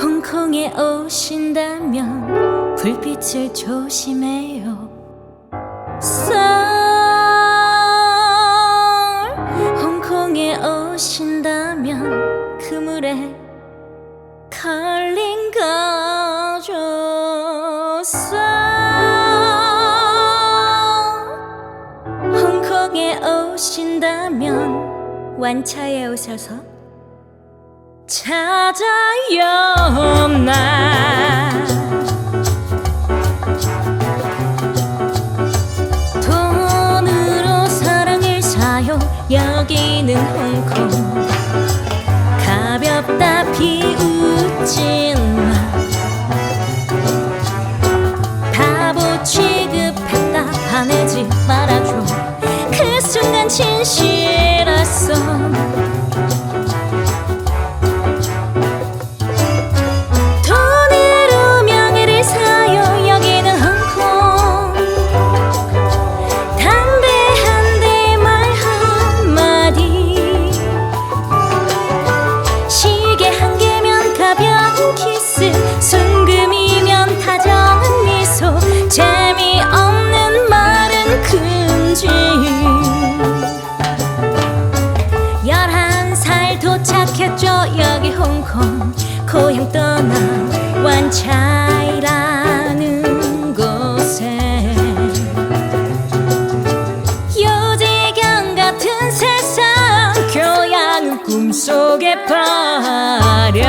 홍콩에 오신다면 불빛을 조심해요. 서울 홍콩에 오신다면 그물에 걸린 거죠. 서울 홍콩에 오신다면 완차에 오셔서 찾아요 나 돈으로 사랑을 사요. 여기는 홍콩 sun. 도착했죠 여기 홍콩 고향 떠나 완차이라는 곳에 요지경 같은 세상 교양은 꿈속에 버려